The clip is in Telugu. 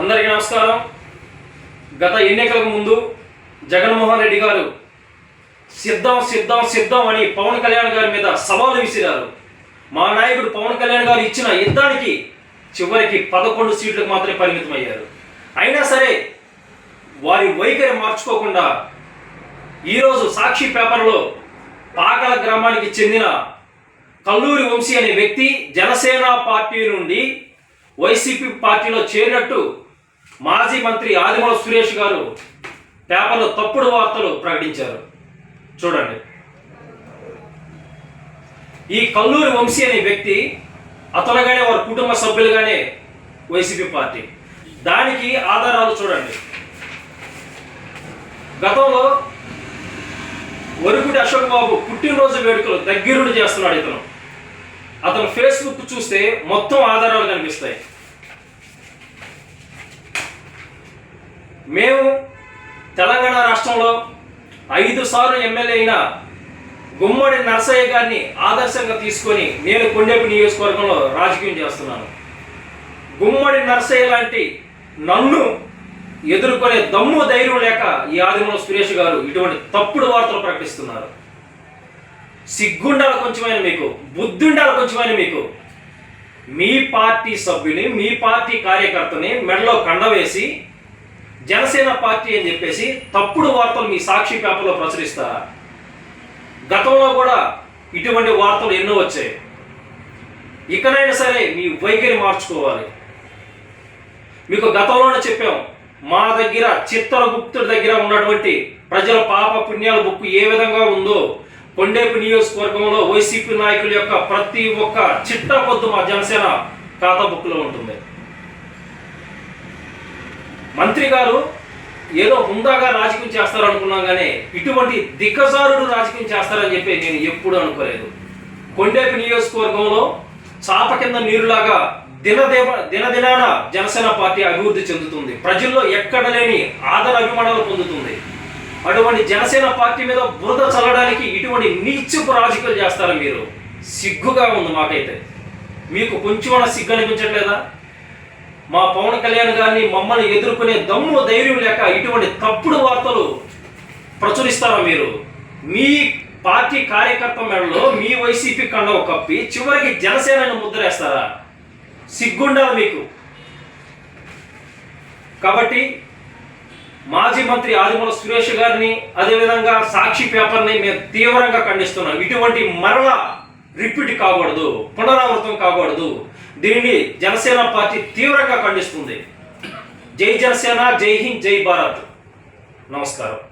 అందరికీ నమస్కారం. గత ఎన్నికలకు ముందు జగన్మోహన్ రెడ్డి గారు సిద్ధం సిద్ధం సిద్ధం అని పవన్ కళ్యాణ్ గారి మీద సవాలు విసిరారు. మా నాయకుడు పవన్ కళ్యాణ్ గారు ఇచ్చిన యుద్ధానికి చివరికి పదకొండు సీట్లకు మాత్రమే పరిమితం అయ్యారు అయినా సరే వారి వైఖరి మార్చుకోకుండా ఈరోజు సాక్షి పేపర్లో పాకల గ్రామానికి చెందిన కల్లూరి వంశీ అనే వ్యక్తి జనసేన పార్టీ నుండి వైసీపీ పార్టీలో చేరినట్టు మాజీ మంత్రి ఆదిమల సురేష్ గారు పేపర్లో తప్పుడు వార్తలు ప్రకటించారు. చూడండి. ఈ కల్లూరి వంశీ అనే వ్యక్తి అతనుగానే వారి కుటుంబ సభ్యులుగానే వైసీపీ పార్టీ. దానికి ఆధారాలు చూడండి. గతంలో వరుకుడి అశోక్ బాబు పుట్టినరోజు వేడుకలు దగ్గరుండి చేస్తున్నాడు ఇతను. అతను ఫేస్బుక్ చూస్తే మొత్తం ఆధారాలు కనిపిస్తాయి. మేము తెలంగాణ రాష్ట్రంలో ఐదు సార్లు ఎమ్మెల్యే అయిన గుమ్మడి నరసయ్య గారిని ఆదర్శంగా తీసుకొని నేను కొండేపు నియోజకవర్గంలో రాజకీయం చేస్తున్నాను. గుమ్మడి నరసయ్య లాంటి నన్ను ఎదుర్కొనే దమ్ము ధైర్యం లేక ఈ ఆదిమూల సురేష్ గారు ఇటువంటి తప్పుడు వార్తలు ప్రకటిస్తున్నారు. సిగ్గుండాలి కొంచెమైన మీకు బుద్ధుండాలి కొంచెమైన మీకు. మీ పార్టీ సభ్యుని మీ పార్టీ కార్యకర్తని మెడలో కండవేసి జనసేన పార్టీ అని చెప్పేసి తప్పుడు వార్తలు మీ సాక్షి పేపర్లో ప్రచురిస్తారా? గతంలో కూడా ఇటువంటి వార్తలు ఎన్నో వచ్చాయి. ఇకనైనా సరే మీ వైఖరి మార్చుకోవాలి. మీకు గతంలోనే చెప్పాం మా దగ్గర చిత్తరగుప్తుడి దగ్గర ఉన్నటువంటి ప్రజల పాప పుణ్యాల బుక్ ఏ విధంగా ఉందో కొండేపు నియోజకవర్గంలో వైసీపీ నాయకుల యొక్క ప్రతి ఒక్క చిట్టా పొద్దు మా జనసేన ఖాతా బుక్లో ఉంటుంది. మంత్రి గారు ఏదో హుందాగా రాజకీయం చేస్తారనుకున్నాం కానీ ఇటువంటి దిగ్గజారుడు రాజకీయం చేస్తారని చెప్పి నేను ఎప్పుడు అనుకోలేదు. కొండేపు నియోజకవర్గంలో చాప కింద నీరులాగా దినదేవ దినదినాన జనసేన పార్టీ అభివృద్ధి చెందుతుంది. ప్రజల్లో ఎక్కడ లేని ఆదర అభిమానాలు పొందుతుంది. అటువంటి జనసేన పార్టీ మీద బురద చల్లడానికి ఇటువంటి నీచుపు రాజకీయాలు చేస్తారా మీరు? సిగ్గుగా ఉంది మాకైతే. మీకు కొంచెం సిగ్గు అనిపించట్లేదా? మా పవన్ కళ్యాణ్ గారిని మమ్మల్ని ఎదుర్కొనే దమ్ము ధైర్యం లేక ఇటువంటి తప్పుడు వార్తలు ప్రచురిస్తారా మీరు? మీ పార్టీ కార్యకర్త మెడలో మీ వైసీపీ కండవ కప్పి చివరికి జనసేనను ముద్రేస్తారా సిగ్గుండాలి మీకు. కాబట్టి మాజీ మంత్రి ఆదిమూల సురేష్ గారిని అదేవిధంగా సాక్షి పేపర్ని మేము తీవ్రంగా ఖండిస్తున్నాం. ఇటువంటి మరల రిపీట్ కాకూడదు పునరావృతం కాకూడదు. దీనిని జనసేన పార్టీ తీవ్రంగా ఖండిస్తుంది. జై జనసేన జై హింద్ జై భారత్. నమస్కారం.